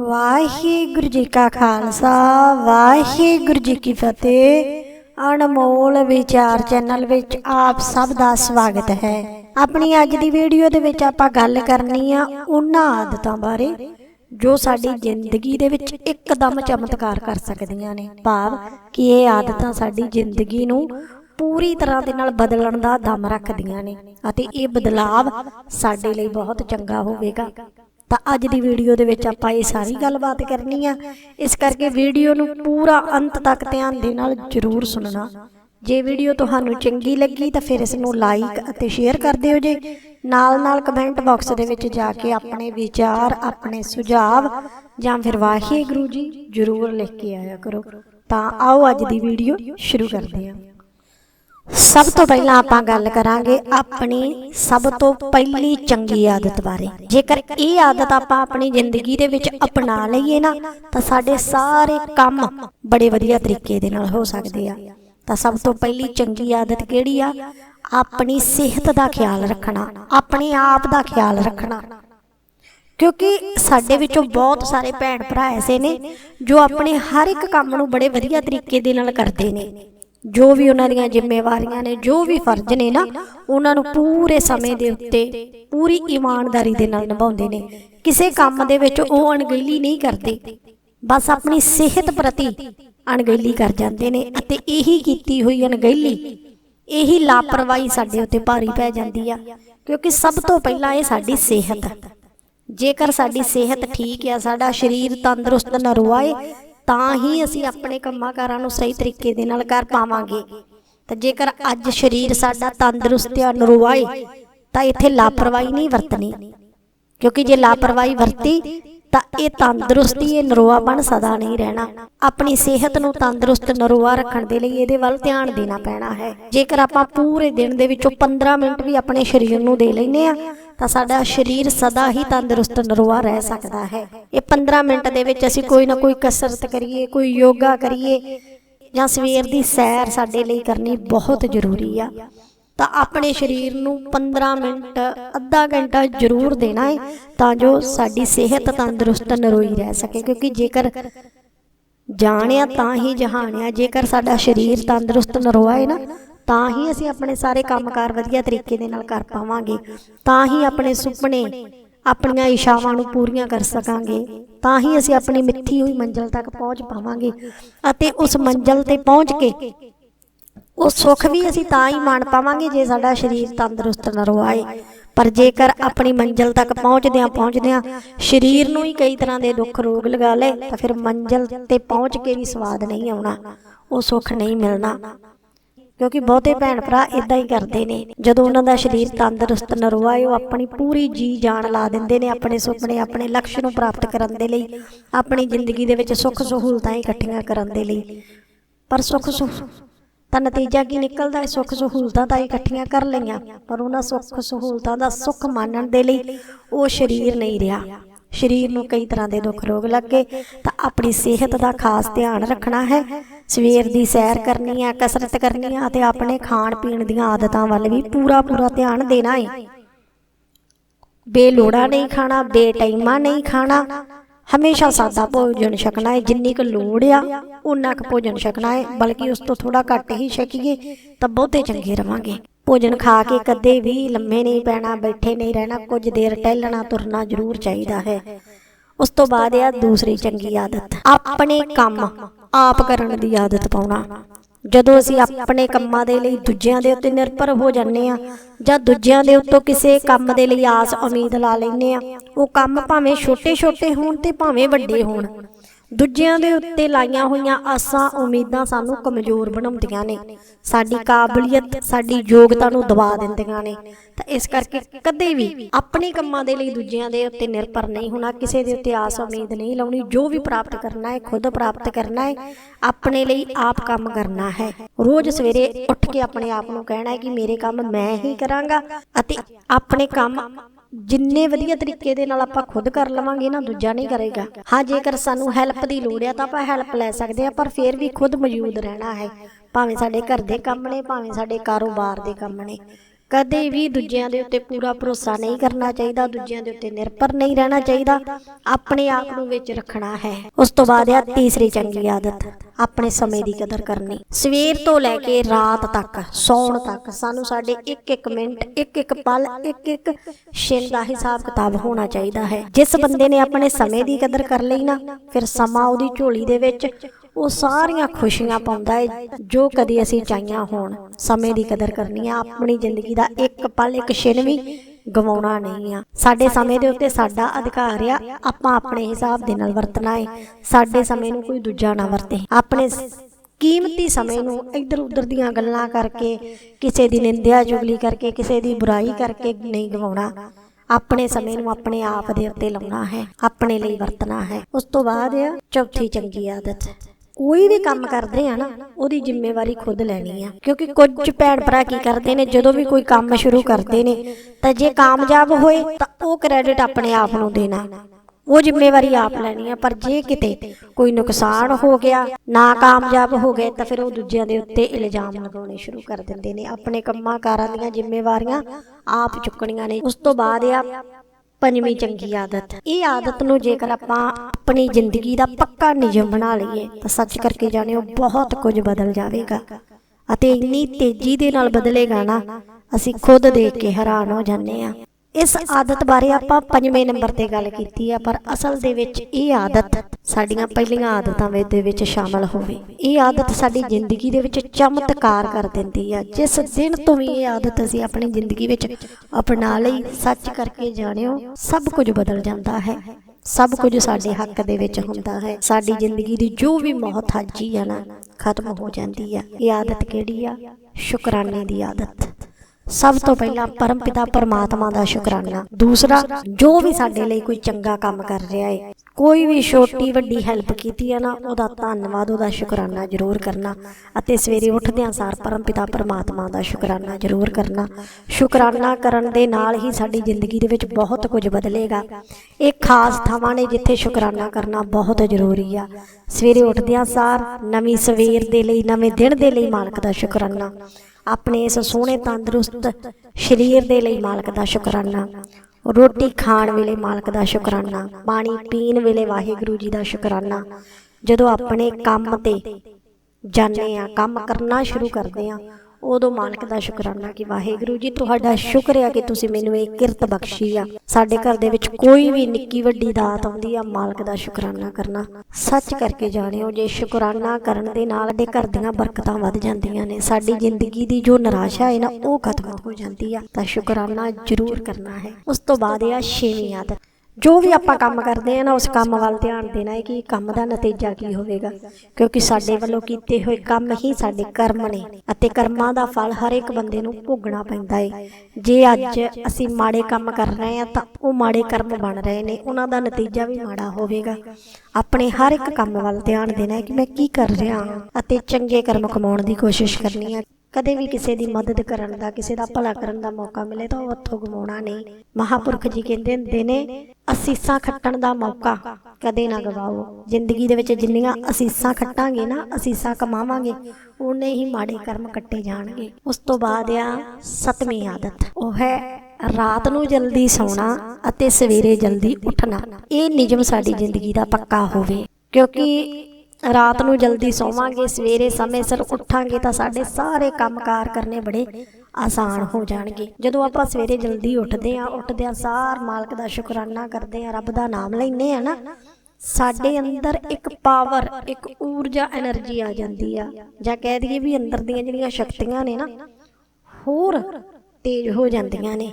ਵਾਹਿਗੁਰੂ ਜੀ ਕਾ ਖਾਲਸਾ, ਵਾਹਿਗੁਰੂ ਜੀ ਕੀ ਫਤਿਹ। ਅਨਮੋਲ ਵਿਚਾਰ ਚੈਨਲ ਵਿੱਚ ਆਪ ਸਭ ਦਾ ਸਵਾਗਤ ਹੈ। ਆਪਣੀ ਅੱਜ ਦੀ ਵੀਡੀਓ ਦੇ ਵਿੱਚ ਆਪਾਂ ਗੱਲ ਕਰਨੀ ਆ ਉਹਨਾਂ ਆਦਤਾਂ ਬਾਰੇ, ਜੋ ਸਾਡੀ ਜ਼ਿੰਦਗੀ ਦੇ ਵਿੱਚ ਇੱਕਦਮ ਚਮਤਕਾਰ ਕਰ ਸਕਦੀਆਂ ਨੇ। ਭਾਵ ਕਿ ਇਹ ਆਦਤਾਂ ਸਾਡੀ ਜ਼ਿੰਦਗੀ ਨੂੰ ਪੂਰੀ ਤਰ੍ਹਾਂ ਦੇ ਨਾਲ ਬਦਲਣ ਦਾ ਦਮ ਰੱਖਦੀਆਂ ਨੇ ਅਤੇ ਇਹ ਬਦਲਾਵ ਸਾਡੇ ਲਈ ਬਹੁਤ ਚੰਗਾ ਹੋਵੇਗਾ। ਤਾਂ ਅੱਜ ਦੀ ਵੀਡੀਓ ਦੇ ਵਿੱਚ ਆਪਾਂ ਇਹ ਸਾਰੀ ਗੱਲਬਾਤ ਕਰਨੀ ਆ। ਇਸ ਕਰਕੇ ਵੀਡੀਓ ਨੂੰ ਪੂਰਾ ਅੰਤ ਤੱਕ ਧਿਆਨ ਦੇ ਨਾਲ ਜਰੂਰ ਸੁਣਨਾ। ਜੇ ਵੀਡੀਓ ਤੁਹਾਨੂੰ ਚੰਗੀ ਲੱਗੀ ਤਾਂ ਫਿਰ ਇਸ ਨੂੰ ਲਾਈਕ ਅਤੇ ਸ਼ੇਅਰ ਕਰ ਦਿਓ ਜੇ। ਨਾਲ ਨਾਲ ਕਮੈਂਟ ਬਾਕਸ ਦੇ ਵਿੱਚ ਜਾ ਕੇ ਆਪਣੇ ਵਿਚਾਰ, ਆਪਣੇ ਸੁਝਾਅ ਜਾਂ ਫਿਰ ਵਾਹਿਗੁਰੂ ਜੀ ਜਰੂਰ ਲਿਖ ਕੇ ਆਇਆ ਕਰੋ। ਤਾਂ ਆਓ ਅੱਜ ਦੀ ਵੀਡੀਓ ਸ਼ੁਰੂ ਕਰਦੇ ਹਾਂ। ਸਭ ਤੋਂ ਪਹਿਲਾਂ ਆਪਾਂ ਗੱਲ ਕਰਾਂਗੇ ਆਪਣੀ ਸਭ ਤੋਂ ਪਹਿਲੀ ਚੰਗੀ ਆਦਤ ਬਾਰੇ। ਜੇਕਰ ਇਹ ਆਦਤ ਆਪਾਂ ਆਪਣੀ ਜ਼ਿੰਦਗੀ ਦੇ ਵਿੱਚ ਅਪਣਾ ਲਈਏ ਨਾ, ਤਾਂ ਸਾਡੇ ਸਾਰੇ ਕੰਮ ਬੜੇ ਵਧੀਆ ਤਰੀਕੇ ਦੇ ਨਾਲ ਹੋ ਸਕਦੇ ਆ। ਤਾਂ ਸਭ ਤੋਂ ਪਹਿਲੀ ਚੰਗੀ ਆਦਤ ਕਿਹੜੀ ਆ? ਆਪਣੀ ਸਿਹਤ ਦਾ ਖਿਆਲ ਰੱਖਣਾ, ਆਪਣੇ ਆਪ ਦਾ ਖਿਆਲ ਰੱਖਣਾ। ਕਿਉਂਕਿ ਸਾਡੇ ਵਿੱਚੋਂ ਬਹੁਤ ਸਾਰੇ ਭੈਣ ਭਰਾ ਐਸੇ ਨੇ ਜੋ ਆਪਣੇ ਹਰ ਇੱਕ ਕੰਮ ਨੂੰ ਬੜੇ ਵਧੀਆ ਤਰੀਕੇ ਦੇ ਨਾਲ ਕਰਦੇ ਨੇ। ਜੋ ਵੀ ਉਹਨਾਂ ਦੀਆਂ ਜ਼ਿੰਮੇਵਾਰੀਆਂ ਨੇ, ਜੋ ਵੀ ਫਰਜ਼ ਨੇ ਨਾ, ਉਹਨਾਂ ਨੂੰ ਪੂਰੇ ਸਮੇਂ ਦੇ ਉੱਤੇ ਪੂਰੀ ਇਮਾਨਦਾਰੀ ਦੇ ਨਾਲ ਨਿਭਾਉਂਦੇ ਨੇ। ਕਿਸੇ ਕੰਮ ਦੇ ਵਿੱਚ ਉਹ ਅਣਗਹਿਲੀ ਨਹੀਂ ਕਰਦੇ। ਬਸ ਆਪਣੀ ਸਿਹਤ ਪ੍ਰਤੀ ਅਣਗਹਿਲੀ ਕਰ ਜਾਂਦੇ ਨੇ ਅਤੇ ਇਹੀ ਕੀਤੀ ਹੋਈ ਅਣਗਹਿਲੀ, ਇਹੀ ਲਾਪਰਵਾਹੀ ਸਾਡੇ ਉੱਤੇ ਭਾਰੀ ਪੈ ਜਾਂਦੀ ਆ, ਕਿਉਂਕਿ ਸਭ ਤੋਂ ਪਹਿਲਾਂ ਇਹ ਸਾਡੀ ਸਿਹਤ। ਜੇਕਰ ਸਾਡੀ ਸਿਹਤ ਠੀਕ ਆ, ਸਾਡਾ ਸਰੀਰ ਤੰਦਰੁਸਤ ਨਰਵਾਏ ਤਾਂ ਹੀ ਅਸੀਂ ਆਪਣੇ ਕੰਮਾਂ ਕਾਰਾਂ ਨੂੰ ਸਹੀ ਤਰੀਕੇ ਦੇ ਨਾਲ ਕਰ ਪਾਵਾਂਗੇ। ਤਾਂ ਜੇਕਰ ਅੱਜ ਸਰੀਰ ਸਾਡਾ ਤੰਦਰੁਸਤ ਆ ਨਰਵਾਏ ਤਾਂ ਇੱਥੇ ਲਾਪਰਵਾਹੀ ਨਹੀਂ ਵਰਤਣੀ। ਕਿਉਂਕਿ ਜੇ ਲਾਪਰਵਾਹੀ ਵਰਤੀ ਤਾਂ ਇਹ ਤੰਦਰੁਸਤੀ, ਇਹ ਨਰੋਆਪਣ ਸਦਾ ਨਹੀਂ ਰਹਿਣਾ। ਆਪਣੀ ਸਿਹਤ ਨੂੰ ਤੰਦਰੁਸਤ ਨਰੋਆ ਰੱਖਣ ਦੇ ਲਈ ਇਹਦੇ ਵੱਲ ਧਿਆਨ ਦੇਣਾ ਪੈਣਾ ਹੈ। ਜੇਕਰ ਆਪਾਂ ਪੂਰੇ ਦਿਨ ਦੇ ਵਿੱਚੋਂ 15 ਮਿੰਟ ਵੀ ਆਪਣੇ ਸਰੀਰ ਨੂੰ ਦੇ ਲੈਨੇ ਆ ਤਾਂ ਸਾਡਾ ਸਰੀਰ ਸਦਾ ਹੀ ਤੰਦਰੁਸਤ ਨਰੋਆ ਰਹਿ ਸਕਦਾ ਹੈ। ਇਹ 15 ਮਿੰਟ ਦੇ ਵਿੱਚ ਅਸੀਂ ਕੋਈ ਨਾ ਕੋਈ ਕਸਰਤ ਕਰੀਏ, ਕੋਈ ਯੋਗਾ ਕਰੀਏ, ਜਾਂ ਸਵੇਰ ਦੀ ਸੈਰ ਸਾਡੇ ਲਈ ਕਰਨੀ ਬਹੁਤ ਜ਼ਰੂਰੀ ਆ। ਤਾਂ ਆਪਣੇ ਸਰੀਰ ਨੂੰ 15 ਮਿੰਟ, ਅੱਧਾ ਘੰਟਾ ਜ਼ਰੂਰ ਦੇਣਾ ਹੈ ਤਾਂ ਜੋ ਸਾਡੀ ਸਿਹਤ ਤੰਦਰੁਸਤ ਨਰੋਈ ਰਹਿ ਸਕੇ। ਕਿਉਂਕਿ ਜੇਕਰ ਜਾਣਿਆ ਤਾਂ ਹੀ ਜਹਾਨਿਆ ਜੇਕਰ ਸਾਡਾ ਸਰੀਰ ਤੰਦਰੁਸਤ ਨਰੋਆ ਹੈ ਨਾ, ਤਾਂ ਹੀ ਅਸੀਂ ਆਪਣੇ ਸਾਰੇ ਕੰਮਕਾਰ ਵਧੀਆ ਤਰੀਕੇ ਦੇ ਨਾਲ ਕਰ ਪਾਵਾਂਗੇ। ਤਾਂ ਹੀ ਆਪਣੇ ਸੁਪਨੇ, ਆਪਣੀਆਂ ਇਸ਼ਾਵਾਂ ਨੂੰ ਪੂਰੀਆਂ ਕਰ ਸਕਾਂਗੇ। ਤਾਂ ਹੀ ਅਸੀਂ ਆਪਣੀ ਮਿੱਥੀ ਹੋਈ ਮੰਜ਼ਲ ਤੱਕ ਪਹੁੰਚ ਪਾਵਾਂਗੇ। ਅਤੇ ਉਸ ਮੰਜ਼ਲ ਤੇ ਪਹੁੰਚ ਕੇ ਉਹ ਸੁੱਖ ਵੀ ਅਸੀਂ ਤਾਂ ਹੀ ਮਾਣ ਪਾਵਾਂਗੇ ਜੇ ਸਾਡਾ ਸਰੀਰ ਤੰਦਰੁਸਤ ਨਰਵਾਏ ਪਰ ਜੇਕਰ ਆਪਣੀ ਮੰਜ਼ਲ ਤੱਕ ਪਹੁੰਚਦਿਆਂ ਪਹੁੰਚਦਿਆਂ ਸਰੀਰ ਨੂੰ ਹੀ ਕਈ ਤਰ੍ਹਾਂ ਦੇ ਦੁੱਖ ਰੋਗ ਲਗਾ ਲਏ ਤਾਂ ਫਿਰ ਮੰਜ਼ਲ ਤੇ ਪਹੁੰਚ ਕੇ ਵੀ ਸਵਾਦ ਨਹੀਂ ਆਉਣਾ, ਉਹ ਸੁੱਖ ਨਹੀਂ ਮਿਲਣਾ। ਕਿਉਂਕਿ ਬਹੁਤੇ ਭੈਣ ਭਰਾ ਇਦਾਂ ਹੀ ਕਰਦੇ ਨੇ, ਜਦੋਂ ਉਹਨਾਂ ਦਾ ਸਰੀਰ ਤੰਦਰੁਸਤ ਨਰਵਾਏ ਉਹ ਆਪਣੀ ਪੂਰੀ ਜੀ ਜਾਨ ਲਾ ਦਿੰਦੇ ਨੇ, ਆਪਣੇ ਸੁਪਨੇ, ਆਪਣੇ ਲਕਸ਼ ਨੂੰ ਪ੍ਰਾਪਤ ਕਰਨ ਦੇ ਲਈ, ਆਪਣੀ ਜ਼ਿੰਦਗੀ ਦੇ ਵਿੱਚ ਸੁੱਖ ਸਹੂਲਤਾਂ ਇਕੱਠੀਆਂ ਕਰਨ ਦੇ ਲਈ। ਪਰ ਸੁੱਖ ਸੁਖ ਤਾਂ ਨਤੀਜਾ ਕੀ ਨਿਕਲਦਾ? ਹੈ ਸੁੱਖ ਸਹੂਲਤਾਂ ਤਾਂ ਇਕੱਠੀਆਂ ਕਰ ਲਈਆਂ, ਪਰ ਉਹਨਾਂ ਸੁੱਖ ਸਹੂਲਤਾਂ ਦਾ ਸੁੱਖ ਮਾਣਨ ਦੇ ਲਈ ਉਹ ਸਰੀਰ ਨਹੀਂ ਰਿਹਾ। ਸਰੀਰ ਨੂੰ ਕਈ ਤਰ੍ਹਾਂ ਦੇ ਦੁੱਖ ਰੋਗ ਲੱਗੇ, ਤਾਂ ਆਪਣੀ ਸਿਹਤ ਦਾ ਖਾਸ ਧਿਆਨ ਰੱਖਣਾ ਹੈ। ਸਵੇਰ ਦੀ ਸੈਰ ਕਰਨੀ ਆ, ਕਸਰਤ ਕਰਨੀ ਆ ਤੇ ਆਪਣੇ ਖਾਣ ਪੀਣ ਦੀਆਂ ਆਦਤਾਂ ਵੱਲ ਵੀ ਪੂਰਾ ਪੂਰਾ ਧਿਆਨ ਦੇਣਾ ਹੈ ਬੇਲੋੜਾ ਨਹੀਂ ਖਾਣਾ, ਬੇਟਾਈਮਾ ਨਹੀਂ ਖਾਣਾ ਹਮੇਸ਼ਾ ਸਾਦਾ ਭੋਜਨ ਛਕਣਾ ਹੈ, ਜਿੰਨੀ ਕੁ ਲੋੜ ਆ ਉਨਾ ਕੁ ਭੋਜਨ ਛਕਣਾ ਹੈ, ਬਲਕਿ ਉਸ ਤੋਂ ਥੋੜਾ ਘੱਟ ਹੀ ਛਕੀਏ, ਤਾਂ ਬਹੁਤੇ ਚੰਗੇ ਰਵਾਂਗੇ। ਭੋਜਨ ਖਾ ਕੇ ਕਦੇ ਵੀ ਲੰਮੇ ਨਹੀਂ ਪੈਣਾ, ਬੈਠੇ ਨਹੀਂ ਰਹਿਣਾ, ਕੁਝ ਦੇਰ ਟਹਿਲਣਾ, ਤੁਰਨਾ ਜ਼ਰੂਰ ਚਾਹੀਦਾ ਹੈ। ਉਸ ਤੋਂ ਬਾਅਦ ਆ ਦੂਸਰੀ ਚੰਗੀ ਆਦਤ, ਆਪਣੇ ਕੰਮ, ਆਪ ਕਰਨ ਦੀ ਆਦਤ ਪਾਉਣਾ। ਜਦੋਂ ਅਸੀਂ ਆਪਣੇ ਕੰਮਾਂ ਦੇ ਲਈ ਦੂਜਿਆਂ ਦੇ ਉੱਤੇ ਨਿਰਭਰ ਹੋ ਜਾਂਦੇ ਆ ਜਾਂ ਦੂਜਿਆਂ ਦੇ ਉੱਤੋਂ ਕਿਸੇ ਕੰਮ ਦੇ ਲਈ ਆਸ, ਉਮੀਦ ਲਾ ਲੈਂਦੇ ਆ ਉਹ ਕੰਮ ਭਾਵੇਂ ਛੋਟੇ-ਛੋਟੇ ਹੋਣ ਤੇ ਭਾਵੇਂ ਵੱਡੇ ਹੋਣ। ਦੂਜਿਆਂ ਦੇ ਉੱਤੇ ਲਾਈਆਂ ਹੋਈਆਂ ਆਸਾਂ, ਉਮੀਦਾਂ ਸਾਨੂੰ ਕਮਜ਼ੋਰ ਬਣਾਉਂਦੀਆਂ ਨੇ। ਸਾਡੀ ਕਾਬਲੀਅਤ, ਸਾਡੀ ਯੋਗਤਾ ਨੂੰ ਦਬਾ ਦਿੰਦੀਆਂ ਨੇ। ਤਾਂ ਇਸ ਕਰਕੇ ਕਦੇ ਵੀ ਆਪਣੇ ਕੰਮਾਂ ਦੇ ਲਈ ਦੂਜਿਆਂ ਦੇ ਉੱਤੇ ਨਿਰਭਰ ਨਹੀਂ ਹੋਣਾ, ਕਿਸੇ ਦੇ ਉੱਤੇ ਆਸ, ਉਮੀਦ ਨਹੀਂ ਲਾਉਣੀ। ਜੋ ਵੀ ਪ੍ਰਾਪਤ ਕਰਨਾ ਹੈ, ਖੁਦ ਪ੍ਰਾਪਤ ਕਰਨਾ ਹੈ, ਆਪਣੇ ਲਈ ਆਪ ਕੰਮ ਕਰਨਾ ਹੈ। ਰੋਜ਼ ਸਵੇਰੇ ਉੱਠ ਕੇ ਆਪਣੇ ਆਪ ਨੂੰ ਕਹਿਣਾ ਹੈ ਕਿ ਮੇਰੇ ਕੰਮ ਮੈਂ ਹੀ ਕਰਾਂਗਾ ਅਤੇ ਆਪਣੇ ਕੰਮ ਜਿੰਨੇ ਵਧੀਆ ਤਰੀਕੇ ਦੇ ਨਾਲ ਆਪਾਂ ਖੁਦ ਕਰ ਲਵਾਂਗੇ ਨਾ, ਦੂਜਾ ਨਹੀਂ ਕਰੇਗਾ। ਹਾਂ, ਜੇਕਰ ਸਾਨੂੰ ਹੈਲਪ ਦੀ ਲੋੜ ਹੈ ਤਾਂ ਆਪਾਂ ਹੈਲਪ ਲੈ ਸਕਦੇ ਆ, ਪਰ ਫਿਰ ਵੀ ਖੁਦ ਮੌਜੂਦ ਰਹਿਣਾ ਹੈ। ਭਾਵੇਂ ਸਾਡੇ ਘਰ ਦੇ ਕੰਮ ਨੇ, ਭਾਵੇਂ ਸਾਡੇ ਕਾਰੋਬਾਰ ਦੇ ਕੰਮ ਨੇ। ਕਦੇ ਵੀ ਦੂਜਿਆਂ ਦੇ ਉੱਤੇ ਪੂਰਾ ਭਰੋਸਾ ਨਹੀਂ ਕਰਨਾ ਚਾਹੀਦਾ, ਦੂਜਿਆਂ ਦੇ ਉੱਤੇ ਨਿਰਭਰ ਨਹੀਂ ਰਹਿਣਾ ਚਾਹੀਦਾ। ਆਪਣੇ ਆਪ ਨੂੰ ਵਿੱਚ ਰੱਖਣਾ ਹੈ। ਉਸ ਤੋਂ ਬਾਅਦ ਆ ਤੀਸਰੀ ਚੰਗੀ ਆਦਤ, ਆਪਣੇ ਸਮੇਂ ਦੀ ਕਦਰ ਕਰਨੀ। ਸਵੇਰ ਤੋਂ ਲੈ ਕੇ ਰਾਤ ਤੱਕ, ਸੌਣ ਤੱਕ, ਸਾਨੂੰ ਸਾਡੇ ਇੱਕ ਇੱਕ ਮਿੰਟ ਇੱਕ ਇੱਕ ਪਲ ਇੱਕ ਇੱਕ ਛਿਨ ਦਾ ਹਿਸਾਬ ਕਿਤਾਬ ਹੋਣਾ ਚਾਹੀਦਾ ਹੈ। ਜਿਸ ਬੰਦੇ ਨੇ ਆਪਣੇ ਸਮੇਂ ਦੀ ਕਦਰ ਕਰ ਲਈ ਨਾ, ਫਿਰ ਸਮਾਂ ਉਹਦੀ ਝੋਲੀ ਦੇ ਵਿੱਚ ਉਹ ਸਾਰੀਆਂ ਖੁਸ਼ੀਆਂ ਪਾਉਂਦਾ ਹੈ ਜੋ ਕਦੀ ਅਸੀਂ ਚਾਹੀਆਂ ਹੋਣ। ਸਮੇਂ ਦੀ ਕਦਰ ਕਰਨੀ ਆ, ਆਪਣੀ ਜ਼ਿੰਦਗੀ ਦਾ ਇੱਕ ਪਲ, ਇੱਕ ਛਿਨ ਵੀ ਗਵਾਉਣਾ ਨਹੀਂ ਆ। ਸਾਡੇ ਸਮੇਂ ਦੇ ਉੱਤੇ ਸਾਡਾ ਅਧਿਕਾਰ ਆ, ਆਪਾਂ ਆਪਣੇ ਹਿਸਾਬ ਦੇ ਨਾਲ ਵਰਤਣਾ ਹੈ ਸਾਡੇ ਸਮੇਂ ਨੂੰ ਕੋਈ ਦੂਜਾ ਨਾ ਵਰਤੇ। ਆਪਣੇ ਕੀਮਤੀ ਸਮੇਂ ਨੂੰ ਇੱਧਰ ਉੱਧਰ ਦੀਆਂ ਗੱਲਾਂ ਕਰਕੇ, ਕਿਸੇ ਦੀ ਨਿੰਦਿਆ ਚੁਗਲੀ ਕਰਕੇ, ਕਿਸੇ ਦੀ ਬੁਰਾਈ ਕਰਕੇ ਨਹੀਂ ਗਵਾਉਣਾ। ਆਪਣੇ ਸਮੇਂ ਨੂੰ ਆਪਣੇ ਆਪ ਦੇ ਉੱਤੇ ਲਾਉਣਾ ਹੈ, ਆਪਣੇ ਲਈ ਵਰਤਣਾ ਹੈ। ਉਸ ਤੋਂ ਬਾਅਦ ਆ, ਚੌਥੀ ਚੰਗੀ ਆਦਤ। ਕੋਈ ਵੀ ਕੰਮ ਕਰਦੇ ਆ ਨਾ, ਉਹਦੀ ਜ਼ਿੰਮੇਵਾਰੀ ਖੁਦ ਲੈਣੀ ਆ। ਕਿਉਂਕਿ ਕੁਝ ਭੈਣ ਭਰਾ ਕੀ ਕਰਦੇ ਨੇ, ਜਦੋਂ ਵੀ ਕੋਈ ਕੰਮ ਸ਼ੁਰੂ ਕਰਦੇ ਨੇ, ਤਾਂ ਜੇ ਕਾਮਯਾਬ ਹੋਏ, ਤਾਂ ਉਹ ਕ੍ਰੈਡਿਟ ਆਪਣੇ ਆਪ ਨੂੰ ਦੇਣਾ। ਉਹ ਜ਼ਿੰਮੇਵਾਰੀ ਆਪ ਲੈਣੀ ਆ, ਪਰ ਜੇ ਕਿਤੇ ਕੋਈ ਨੁਕਸਾਨ ਹੋ ਗਿਆ, ਨਾ ਕਾਮਯਾਬ ਹੋ ਗਏ, ਤਾਂ ਫਿਰ ਉਹ ਦੂਜਿਆਂ ਦੇ ਉੱਤੇ ਇਲਜ਼ਾਮ ਲਗਾਉਣੇ ਸ਼ੁਰੂ ਕਰ ਦਿੰਦੇ ਨੇ। ਆਪਣੇ ਕੰਮਾਂ ਕਾਰਾਂ ਦੀਆਂ ਜ਼ਿੰਮੇਵਾਰੀਆਂ ਆਪ ਚੁੱਕਣੀਆਂ ਨੇ। ਉਸ ਤੋਂ ਬਾਅਦ ਆ ਪੰਜਵੀਂ ਚੰਗੀ ਆਦਤ। ਇਹ ਆਦਤ ਨੂੰ ਜੇਕਰ ਆਪਾਂ ਆਪਣੀ ਜ਼ਿੰਦਗੀ ਦਾ ਪੱਕਾ ਨਿਯਮ ਬਣਾ ਲਈਏ, ਤਾਂ ਸੱਚ ਕਰਕੇ ਜਾਣਿਓ, ਬਹੁਤ ਕੁਝ ਬਦਲ ਜਾਵੇਗਾ। ਅਤੇ ਇੰਨੀ ਤੇਜ਼ੀ ਦੇ ਨਾਲ ਬਦਲੇਗਾ ਨਾ, ਅਸੀਂ ਖੁਦ ਦੇਖ ਕੇ ਹੈਰਾਨ ਹੋ ਜਾਂਦੇ ਆ ਇਸ ਆਦਤ ਬਾਰੇ ਆਪਾਂ ਪੰਜਵੇਂ ਨੰਬਰ ਤੇ ਗੱਲ ਕੀਤੀ ਆ, ਪਰ ਅਸਲ ਦੇ ਵਿੱਚ ਇਹ ਆਦਤ ਸਾਡੀਆਂ ਪਹਿਲੀਆਂ ਆਦਤਾਂ ਵਿੱਚ ਦੇ ਵਿੱਚ ਸ਼ਾਮਲ ਹੋਵੇ। ਇਹ ਆਦਤ ਸਾਡੀ ਜ਼ਿੰਦਗੀ ਦੇ ਵਿੱਚ ਚਮਤਕਾਰ ਕਰ ਦਿੰਦੀ ਆ। ਜਿਸ ਦਿਨ ਤੋਂ ਵੀ ਇਹ ਆਦਤ ਅਸੀਂ ਆਪਣੀ ਜ਼ਿੰਦਗੀ ਵਿੱਚ ਅਪਣਾ ਲਈ, ਸੱਚ ਕਰਕੇ ਜਾਣਿਓ, ਸਭ ਕੁਝ ਬਦਲ ਜਾਂਦਾ ਹੈ। ਸਭ ਕੁਝ ਸਾਡੇ ਹੱਕ ਦੇ ਵਿੱਚ ਹੁੰਦਾ ਹੈ। ਸਾਡੀ ਜ਼ਿੰਦਗੀ ਦੀ ਜੋ ਵੀ ਮੋਹਤਾਜੀ ਆ ਨਾ, ਖਤਮ ਹੋ ਜਾਂਦੀ ਆ। ਇਹ ਆਦਤ ਕਿਹੜੀ ਆ? ਸ਼ੁਕਰਾਨੇ ਦੀ ਆਦਤ। ਸਭ ਤੋਂ ਪਹਿਲਾਂ ਪਰਮਪਿਤਾ ਪਰਮਾਤਮਾ ਦਾ ਸ਼ੁਕਰਾਨਾ। ਦੂਸਰਾ, ਜੋ ਵੀ ਸਾਡੇ ਲਈ ਕੋਈ ਚੰਗਾ ਕੰਮ ਕਰ ਰਿਹਾ ਹੈ ਕੋਈ ਵੀ ਛੋਟੀ ਵੱਡੀ ਹੈਲਪ ਕੀਤੀ ਹੈ ਨਾ, ਉਹਦਾ ਧੰਨਵਾਦ, ਉਹਦਾ ਸ਼ੁਕਰਾਨਾ ਜ਼ਰੂਰ ਕਰਨਾ। ਅਤੇ ਸਵੇਰੇ ਉੱਠਦਿਆਂ ਸਾਰ ਪਰਮਪਿਤਾ ਪਰਮਾਤਮਾ ਦਾ ਸ਼ੁਕਰਾਨਾ ਜ਼ਰੂਰ ਕਰਨਾ। ਸ਼ੁਕਰਾਨਾ ਕਰਨ ਦੇ ਨਾਲ ਹੀ ਸਾਡੀ ਜ਼ਿੰਦਗੀ ਦੇ ਵਿੱਚ ਬਹੁਤ ਕੁਝ ਬਦਲੇਗਾ। ਇਹ ਖਾਸ ਥਾਵਾਂ ਨੇ ਜਿੱਥੇ ਸ਼ੁਕਰਾਨਾ ਕਰਨਾ ਬਹੁਤ ਜ਼ਰੂਰੀ ਆ। ਸਵੇਰੇ ਉੱਠਦਿਆਂ ਸਾਰ ਨਵੀਂ ਸਵੇਰ ਦੇ ਲਈ, ਨਵੇਂ ਦਿਨ ਦੇ ਲਈ ਮਾਲਕ ਦਾ ਸ਼ੁਕਰਾਨਾ। ਆਪਣੇ ਇਸ ਸੋਹਣੇ ਤੰਦਰੁਸਤ ਸਰੀਰ ਦੇ ਲਈ ਮਾਲਕ ਦਾ ਸ਼ੁਕਰਾਨਾ। ਰੋਟੀ ਖਾਣ ਵੇਲੇ ਮਾਲਕ ਦਾ ਸ਼ੁਕਰਾਨਾ, ਪਾਣੀ ਪੀਣ ਵੇਲੇ ਵਾਹਿਗੁਰੂ ਜੀ ਦਾ ਸ਼ੁਕਰਾਨਾ। ਜਦੋਂ ਆਪਣੇ ਕੰਮ ਤੇ ਜਾਂਦੇ ਆ ਕੰਮ ਕਰਨਾ ਸ਼ੁਰੂ ਕਰਦੇ ਆ ਉਦੋਂ ਮਾਲਕ ਦਾ ਸ਼ੁਕਰਾਨਾ ਕਿ ਵਾਹਿਗੁਰੂ ਜੀ, ਤੁਹਾਡਾ ਸ਼ੁਕਰ ਆ ਕਿ ਤੁਸੀਂ ਮੈਨੂੰ ਇਹ ਕਿਰਤ ਬਖਸ਼ੀ ਆ। ਸਾਡੇ ਘਰ ਦੇ ਵਿੱਚ ਕੋਈ ਵੀ ਨਿੱਕੀ ਵੱਡੀ ਦਾਤ ਆਉਂਦੀ ਆ, ਮਾਲਕ ਦਾ ਸ਼ੁਕਰਾਨਾ ਕਰਨਾ। ਸੱਚ ਕਰਕੇ ਜਾਣਿਓ, ਜੇ ਸ਼ੁਕਰਾਨਾ ਕਰਨ ਦੇ ਨਾਲ ਸਾਡੇ ਘਰ ਦੀਆਂ ਬਰਕਤਾਂ ਵੱਧ ਜਾਂਦੀਆਂ ਨੇ, ਸਾਡੀ ਜ਼ਿੰਦਗੀ ਦੀ ਜੋ ਨਿਰਾਸ਼ਾ ਹੈ ਨਾ, ਉਹ ਖਤਮ ਹੋ ਜਾਂਦੀ ਆ। ਤਾਂ ਸ਼ੁਕਰਾਨਾ ਜ਼ਰੂਰ ਕਰਨਾ ਹੈ। ਉਸ ਤੋਂ ਬਾਅਦ ਇਹ ਆ ਛੇਵੀਂ ਆਦਤ। ਜੋ ਵੀ ਆਪਾਂ ਕੰਮ ਕਰਦੇ ਆ ਨਾ, ਉਸ ਕੰਮ ਵੱਲ ਧਿਆਨ ਦੇਣਾ ਹੈ ਕਿ ਕੰਮ ਦਾ ਨਤੀਜਾ ਕੀ ਹੋਵੇਗਾ। ਕਿਉਂਕਿ ਸਾਡੇ ਵੱਲੋਂ ਕੀਤੇ ਹੋਏ ਕੰਮ ਹੀ ਸਾਡੇ ਕਰਮ ਨੇ ਅਤੇ ਕਰਮਾਂ ਦਾ ਫਲ ਹਰ ਇੱਕ ਬੰਦੇ ਨੂੰ ਭੋਗਣਾ ਪੈਂਦਾ ਹੈ ਜੇ ਅੱਜ ਅਸੀਂ ਮਾੜੇ ਕੰਮ ਕਰ ਰਹੇ ਆ ਤਾਂ ਉਹ ਮਾੜੇ ਕਰਮ ਬਣ ਰਹੇ ਨੇ, ਉਹਨਾਂ ਦਾ ਨਤੀਜਾ ਵੀ ਮਾੜਾ ਹੋਵੇਗਾ। ਆਪਣੇ ਹਰ ਇੱਕ ਕੰਮ ਵੱਲ ਧਿਆਨ ਦੇਣਾ ਹੈ ਕਿ ਮੈਂ ਕੀ ਕਰ ਰਿਹਾ ਹਾਂ ਅਤੇ ਚੰਗੇ ਕਰਮ ਕਮਾਉਣ ਦੀ ਕੋਸ਼ਿਸ਼ ਕਰਨੀ ਹੈ। ਕਦੇ ਵੀ ਕਿਸੇ ਦੀ ਮਦਦ ਕਰਨ ਦਾ, ਕਿਸੇ ਦਾ ਭਲਾ ਕਰਨ ਦਾ ਮੌਕਾ ਮਿਲੇ ਤਾਂ ਉਹ ਉੱਥੋਂ ਗਵਾਉਣਾ ਨਹੀਂ। ਮਹਾਪੁਰਖ ਜੀ ਕਹਿੰਦੇ ਹੁੰਦੇ ਨੇ, ਅਸੀਸਾਂ ਖੱਟਣ ਦਾ ਮੌਕਾ ਕਦੇ ਨਾ ਗਵਾਓ। ਜ਼ਿੰਦਗੀ ਦੇ ਵਿੱਚ ਜਿੰਨੀਆਂ ਅਸੀਸਾਂ ਖੱਟਾਂਗੇ ਨਾ, ਅਸੀਸਾਂ ਕਮਾਵਾਂਗੇ ਉਨੇ ਹੀ ਮਾੜੇ ਕਰਮ ਕੱਟੇ ਜਾਣਗੇ। ਉਸ ਤੋਂ ਬਾਅਦ ਆ ਸਤਵੀਂ ਆਦਤ। ਉਹ ਹੈ ਰਾਤ ਨੂੰ ਜਲਦੀ ਸੌਣਾ ਅਤੇ ਸਵੇਰੇ ਜਲਦੀ ਉੱਠਣਾ। ਇਹ ਨਿਯਮ ਸਾਡੀ ਜ਼ਿੰਦਗੀ ਦਾ ਪੱਕਾ ਹੋਵੇ, ਕਿਉਂਕਿ ਰਾਤ ਨੂੰ ਜਲਦੀ ਸੋਵਾਂਗੇ, ਸਵੇਰੇ ਸਮੇਂ ਸਿਰ ਉੱਠਾਂਗੇ ਤਾਂ ਸਾਡੇ ਸਾਰੇ ਕੰਮਕਾਰ ਕਰਨੇ ਬੜੇ ਆਸਾਨ ਹੋ ਜਾਣਗੇ। ਜਦੋਂ ਆਪਾਂ ਸਵੇਰੇ ਜਲਦੀ ਉੱਠਦੇ ਆਂ ਉੱਠਦੇ ਆਂ ਸਾਰ ਮਾਲਕ ਦਾ ਸ਼ੁਕਰਾਨਾ ਕਰਦੇ ਆਂ ਰੱਬ ਦਾ ਨਾਮ ਲੈਨੇ ਆ ਨਾ, ਸਾਡੇ ਅੰਦਰ ਇੱਕ ਪਾਵਰ ਇੱਕ ਊਰਜਾ એનર્ਜੀ ਆ ਜਾਂਦੀ ਆ। ਜਾਂ ਕਹਿ ਦਈਏ ਵੀ ਅੰਦਰ ਦੀਆਂ ਜਿਹੜੀਆਂ ਸ਼ਕਤੀਆਂ ਨੇ ਨਾ, ਹੋਰ ਤੇਜ਼ ਹੋ ਜਾਂਦੀਆਂ ਨੇ।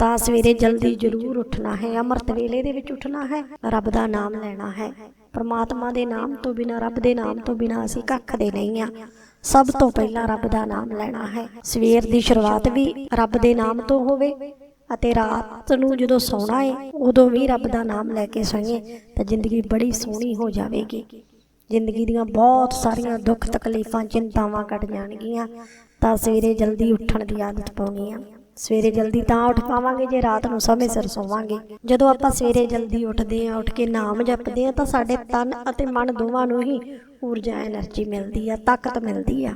ਤਾਂ ਸਵੇਰੇ ਜਲਦੀ ਜ਼ਰੂਰ ਉੱਠਣਾ ਹੈ, ਅਮਰਤ ਵੇਲੇ ਦੇ ਵਿੱਚ ਉੱਠਣਾ ਹੈ, ਰੱਬ ਦਾ ਨਾਮ ਲੈਣਾ ਹੈ। ਪਰਮਾਤਮਾ ਦੇ ਨਾਮ ਤੋਂ ਬਿਨਾ, ਰੱਬ ਦੇ ਨਾਮ ਤੋਂ ਬਿਨਾ ਅਸੀਂ ਕੱਖ ਦੇ ਨਹੀਂ ਆ ਸਭ ਤੋਂ ਪਹਿਲਾਂ ਰੱਬ ਦਾ ਨਾਮ ਲੈਣਾ ਹੈ। ਸਵੇਰ ਦੀ ਸ਼ੁਰੂਆਤ ਵੀ ਰੱਬ ਦੇ ਨਾਮ ਤੋਂ ਹੋਵੇ ਅਤੇ ਰਾਤ ਨੂੰ ਜਦੋਂ ਸੌਣਾ ਹੈ ਉਦੋਂ ਵੀ ਰੱਬ ਦਾ ਨਾਮ ਲੈ ਕੇ ਸੋਈਏ, ਤਾਂ ਜ਼ਿੰਦਗੀ ਬੜੀ ਸੋਹਣੀ ਹੋ ਜਾਵੇਗੀ। ਜ਼ਿੰਦਗੀ ਦੀਆਂ ਬਹੁਤ ਸਾਰੀਆਂ ਦੁੱਖ ਤਕਲੀਫਾਂ, ਚਿੰਤਾਵਾਂ ਕੱਟ ਜਾਣਗੀਆਂ। ਤਾਂ ਸਵੇਰੇ ਜਲਦੀ ਉੱਠਣ ਦੀ ਆਦਤ ਪਾਉਣੀ ਆ। ਸਵੇਰੇ ਜਲਦੀ ਤਾਂ ਉੱਠ ਪਾਵਾਂਗੇ, ਜੇ ਰਾਤ ਨੂੰ ਸਮੇਂ ਸਿਰ ਸੌਵਾਂਗੇ। ਜਦੋਂ ਆਪਾਂ ਸਵੇਰੇ ਜਲਦੀ ਉੱਠਦੇ ਆ ਉੱਠ ਕੇ ਨਾਮ ਜਪਦੇ ਆ ਤਾਂ ਸਾਡੇ ਤਨ ਅਤੇ ਮਨ ਦੋਵਾਂ ਨੂੰ ਹੀ ਊਰਜਾ એનર્ਜੀ ਮਿਲਦੀ ਆ, ਤਾਕਤ ਮਿਲਦੀ ਆ।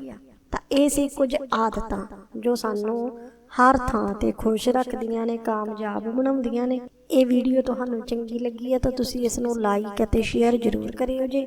ਤਾਂ ਇਹ ਸੀ ਕੁਝ ਆਦਤਾਂ ਜੋ ਸਾਨੂੰ ਹਰ ਥਾਂ ਤੇ ਖੁਸ਼ ਰੱਖਦੀਆਂ ਨੇ, ਕਾਮਯਾਬ ਬਣਾਉਂਦੀਆਂ ਨੇ। ਇਹ ਵੀਡੀਓ ਤੁਹਾਨੂੰ ਚੰਗੀ ਲੱਗੀ ਆ ਤਾਂ ਤੁਸੀਂ ਇਸ ਨੂੰ ਲਾਈਕ ਅਤੇ ਸ਼ੇਅਰ ਜ਼ਰੂਰ ਕਰਿਓ ਜੀ